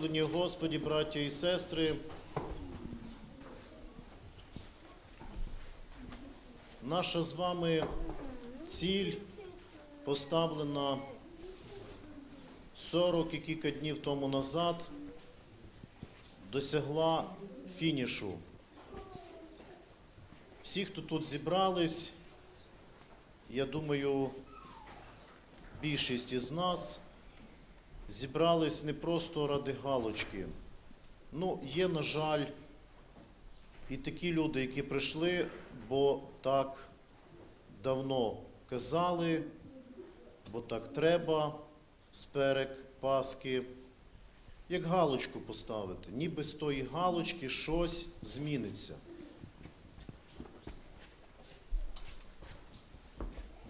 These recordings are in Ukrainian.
Господі, браття і сестри, наша з вами ціль поставлена 40 і кілька днів тому назад, досягла фінішу. Всі, хто тут зібрались, я думаю, більшість із нас зібрались не просто ради галочки. Ну, є, на жаль, і такі люди, які прийшли, бо так давно казали, бо так треба, сперек, паски. Як галочку поставити, ніби з тої галочки щось зміниться.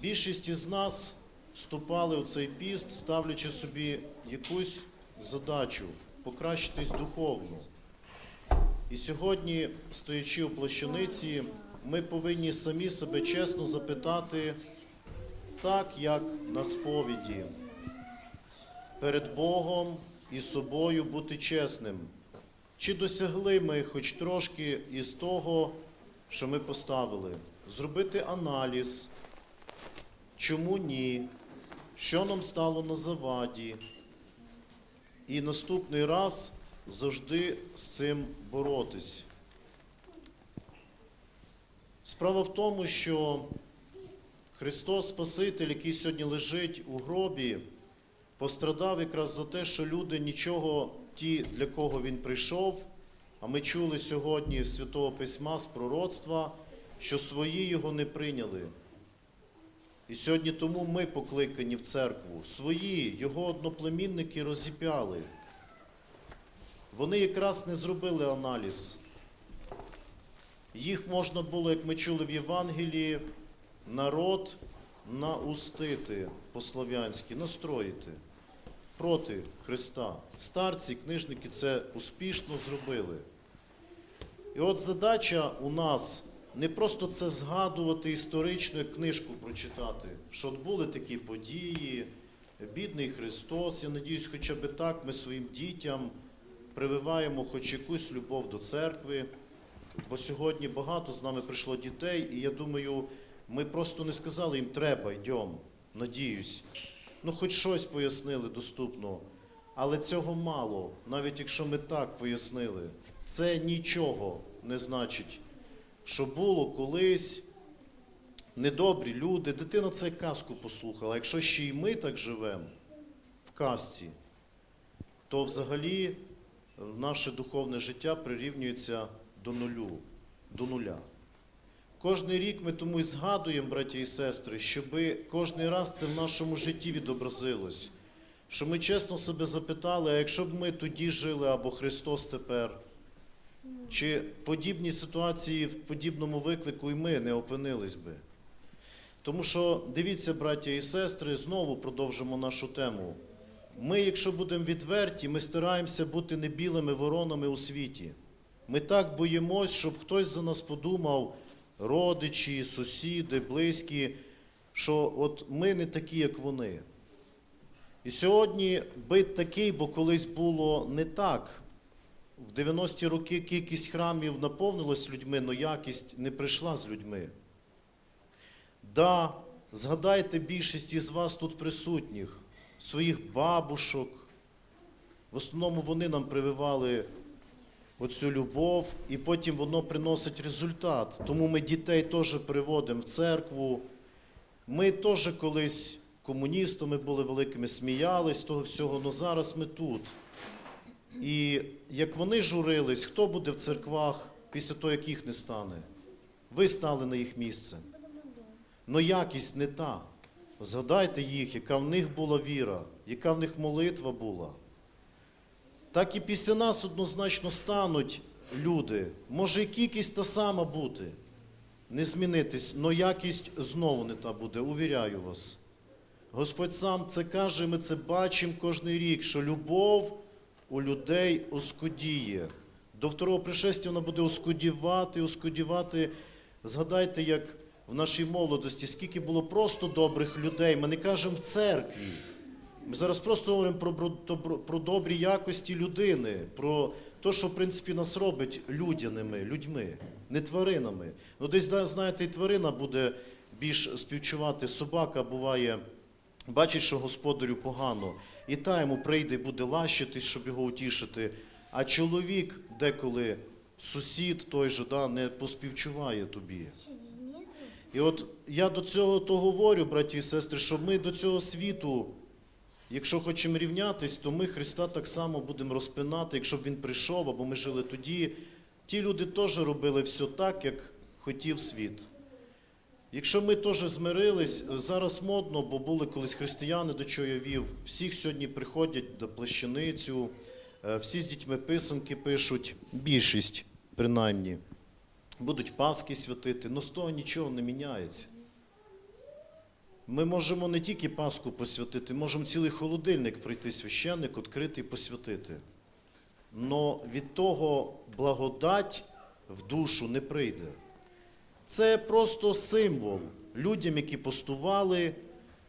Більшість із нас вступали у цей піст, ставлячи собі якусь задачу покращитись духовно. І сьогодні, стоячи у плащаниці, ми повинні самі себе чесно запитати, так як на сповіді, перед Богом і собою бути чесним. Чи досягли ми хоч трошки із того, що ми поставили? Зробити аналіз, чому ні, що нам стало на заваді. І наступний раз завжди з цим боротись. Справа в тому, що Христос Спаситель, який сьогодні лежить у гробі, пострадав якраз за те, що люди нічого, ті, для кого Він прийшов, а ми чули сьогодні Святого Письма, з пророцтва, що свої його не прийняли. І сьогодні тому ми покликані в церкву. Свої, його одноплемінники розіп'яли. Вони якраз не зробили аналіз. Їх можна було, як ми чули в Євангелії, народ наустити по-слов'янськи, настроїти проти Христа. Старці, книжники це успішно зробили. І от задача у нас не просто це згадувати історично, книжку прочитати, що були такі події, бідний Христос. Я надіюсь, хоча б так ми своїм дітям прививаємо хоч якусь любов до церкви. Бо сьогодні багато з нами прийшло дітей, і я думаю, ми просто не сказали їм треба, йдемо, надіюсь. Ну, хоч щось пояснили доступно. Але цього мало, навіть якщо ми так пояснили, це нічого не значить що було колись недобрі люди. Дитина це казку послухала. Якщо ще й ми так живемо в казці, то взагалі наше духовне життя прирівнюється до нулю, до нуля. Кожний рік ми тому і згадуємо, браті і сестри, щоб кожний раз це в нашому житті відобразилось. Що ми чесно себе запитали, а якщо б ми тоді жили або Христос тепер, чи подібні ситуації в подібному виклику і ми не опинились би? Тому що дивіться, браття і сестри, знову продовжимо нашу тему. Ми, якщо будемо відверті, ми стараємося бути не білими воронами у світі. Ми так боїмось, щоб хтось за нас подумав, родичі, сусіди, близькі, що от ми не такі, як вони. І сьогодні бит такий, бо колись було не так. В 90-ті роки кількість храмів наповнилась людьми, але якість не прийшла з людьми. Да, згадайте більшість із вас тут присутніх, своїх бабушок. В основному вони нам прививали оцю любов, і потім воно приносить результат. Тому ми дітей теж приводимо в церкву. Ми теж колись комуністами були великими, сміялись того всього, але зараз ми тут. І як вони журились, хто буде в церквах після того, як їх не стане? Ви стали на їх місце. Но якість не та. Згадайте їх, яка в них була віра, яка в них молитва була. Так і після нас однозначно стануть люди. Може і кількість та сама бути, не змінитись, але якість знову не та буде, увіряю вас. Господь сам це каже, ми це бачимо кожен рік, що любов у людей оскудіє. До второго пришестя вона буде оскудівати, оскудівати. Згадайте, як в нашій молодості, скільки було просто добрих людей. Ми не кажемо в церкві. Ми зараз просто говоримо про, про, про, добрі якості людини, про те, що в принципі нас робить людяними, людьми, не тваринами. Ну, десь, знаєте, і тварина буде більш співчувати. Собака буває, бачить, що господарю погано, і та йому прийде і буде лащитись, щоб його утішити. А чоловік деколи, сусід той же, да, не поспівчуває тобі. І от я до цього то говорю, браті і сестри, що ми до цього світу, якщо хочемо рівнятись, то ми Христа так само будемо розпинати, якщо б Він прийшов, або ми жили тоді. Ті люди теж робили все так, як хотів світ. Якщо ми теж змирились, зараз модно, бо були колись християни, до чого я вів, всіх сьогодні приходять до плащаницю, е, всі з дітьми писанки пишуть, більшість принаймні будуть Пасхи святити, але з того нічого не міняється. Ми можемо не тільки Пасху посвятити, можемо цілий холодильник прийти священник, відкрити і посвятити. Но від того благодать в душу не прийде. Це просто символ людям, які постували,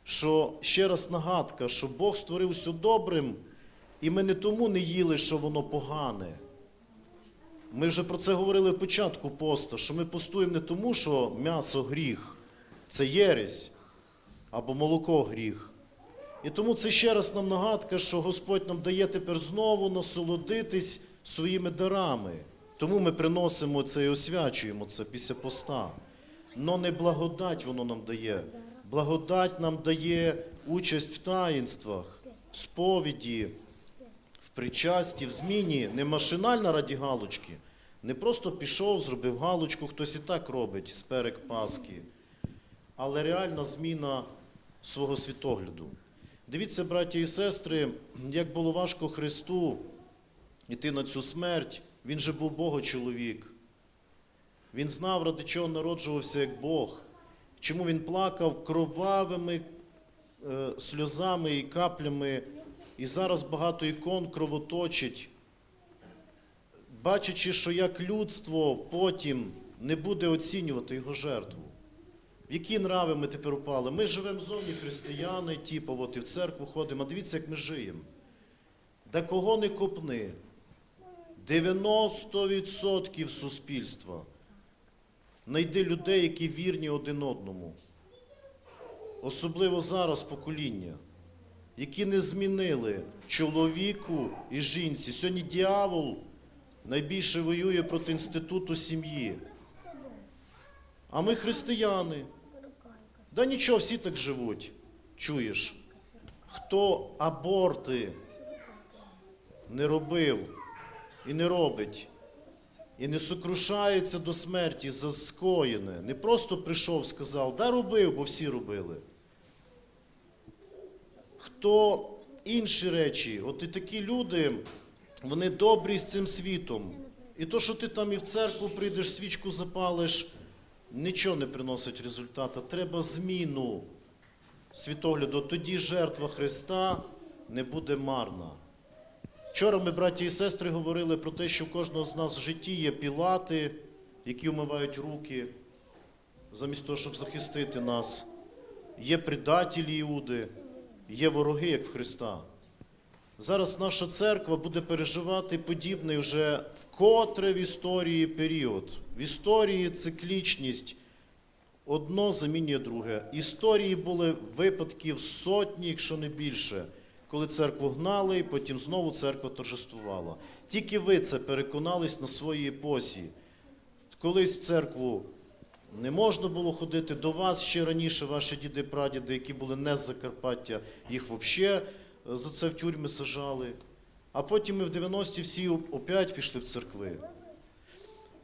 що ще раз нагадка, що Бог створив все добрим, і ми не тому не їли, що воно погане. Ми вже про це говорили в початку поста, що ми постуємо не тому, що м'ясо гріх, це єресь або молоко гріх. І тому це ще раз нам нагадка, що Господь нам дає тепер знову насолодитись своїми дарами. Тому ми приносимо це і освячуємо це після поста. Но не благодать воно нам дає. Благодать нам дає участь в таїнствах, в сповіді, в причасті, в зміні, не машинально раді галочки, не просто пішов, зробив галочку, хтось і так робить сперек Пасхи, але реальна зміна свого світогляду. Дивіться, браті і сестри, як було важко Христу йти на цю смерть, він же був Богочоловік. Він знав, ради чого народжувався як Бог, чому він плакав кровавими е, сльозами і каплями, і зараз багато ікон кровоточить, бачачи, що як людство потім не буде оцінювати його жертву. В які нрави ми тепер упали? Ми живемо зовні християни, типу, от і в церкву ходимо, а дивіться, як ми живемо. Да кого не копни, 90% суспільства. Найди людей, які вірні один одному. Особливо зараз покоління, які не змінили чоловіку і жінці. Сьогодні діявол найбільше воює проти інституту сім'ї. А ми християни. Да нічого, всі так живуть. Чуєш? Хто аборти не робив і не робить, і не сокрушається до смерті за скоєне, не просто прийшов, сказав, да робив, бо всі робили. Хто інші речі, от і такі люди, вони добрі з цим світом. І то, що ти там і в церкву прийдеш, свічку запалиш, нічого не приносить результату. Треба зміну світогляду. Тоді жертва Христа не буде марна. Вчора ми, браті і сестри, говорили про те, що у кожного з нас в житті є пілати, які вмивають руки, замість того, щоб захистити нас. Є предателі Іуди, є вороги, як в Христа. Зараз наша церква буде переживати подібний вже вкотре в історії період. В історії циклічність одно замінює друге. Історії були випадків сотні, якщо не більше, коли церкву гнали, і потім знову церква торжествувала. Тільки ви це переконались на своїй епосі. Колись в церкву не можна було ходити до вас ще раніше, ваші діди, прадіди, які були не з Закарпаття, їх взагалі за це в тюрми сажали. А потім ми в 90-ті всі опять пішли в церкви.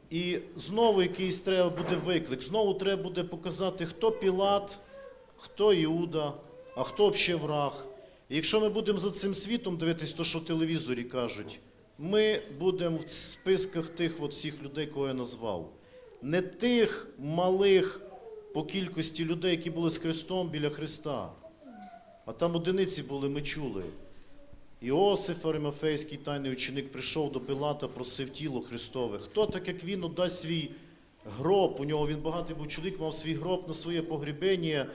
І знову якийсь треба буде виклик, знову треба буде показати, хто Пілат, хто Іуда, а хто взагалі враг. І якщо ми будемо за цим світом дивитись, то що в телевізорі кажуть, ми будемо в списках тих от всіх людей, кого я назвав. Не тих малих по кількості людей, які були з Христом біля Христа. А там одиниці були, ми чули. Іосиф Аримафейський тайний ученик прийшов до Пилата, просив тіло Христове. Хто так, як він, отдасть свій гроб? У нього він багатий був чоловік, мав свій гроб на своє погребення.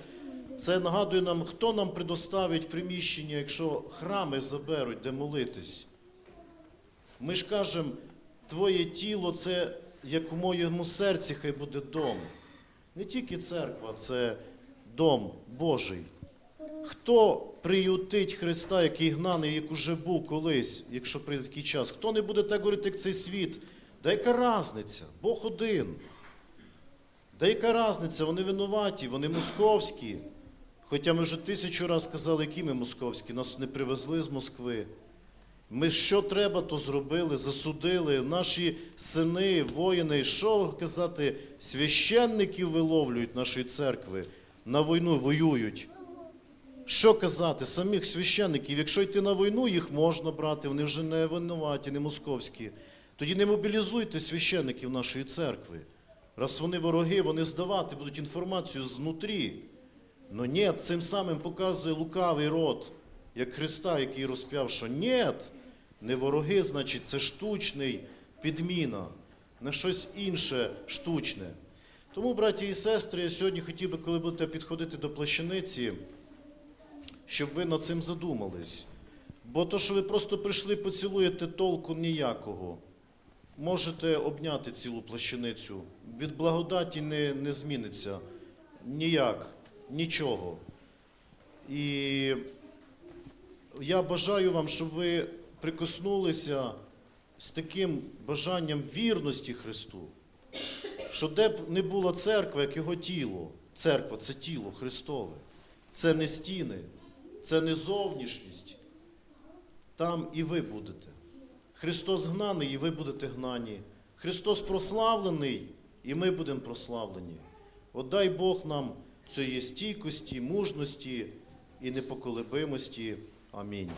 Це нагадує нам, хто нам предоставить приміщення, якщо храми заберуть, де молитись. Ми ж кажемо, твоє тіло це як у моєму серці, хай буде дом. Не тільки церква, це дом Божий. Хто приютить Христа, який гнаний, як уже був колись, якщо прийде такий час? Хто не буде так говорити, як цей світ? Да яка різниця? Бог один. Да яка різниця? Вони винуваті, вони московські. Хоча ми вже тисячу разів сказали, які ми московські, нас не привезли з Москви. Ми що треба, то зробили, засудили. Наші сини, воїни, що казати, священників виловлюють нашої церкви, на війну воюють. Що казати, самих священників, якщо йти на війну, їх можна брати, вони вже не винуваті, не московські. Тоді не мобілізуйте священників нашої церкви. Раз вони вороги, вони здавати будуть інформацію знутрі. Ну ні, цим самим показує лукавий род, як Христа, який розп'яв, що ні, не вороги, значить, це штучний підміна на щось інше штучне. Тому, браті і сестри, я сьогодні хотів би, коли будете підходити до плащаниці, щоб ви над цим задумались. Бо то, що ви просто прийшли, поцілуєте толку ніякого. Можете обняти цілу плащаницю. Від благодаті не, не зміниться ніяк, нічого. І я бажаю вам, щоб ви прикоснулися з таким бажанням вірності Христу, що де б не була церква, як його тіло. Церква це тіло Христове. Це не стіни, це не зовнішність. Там і ви будете. Христос гнаний, і ви будете гнані. Христос прославлений, і ми будемо прославлені. От дай Бог нам цієї стійкості, мужності і непоколебимості. Амінь.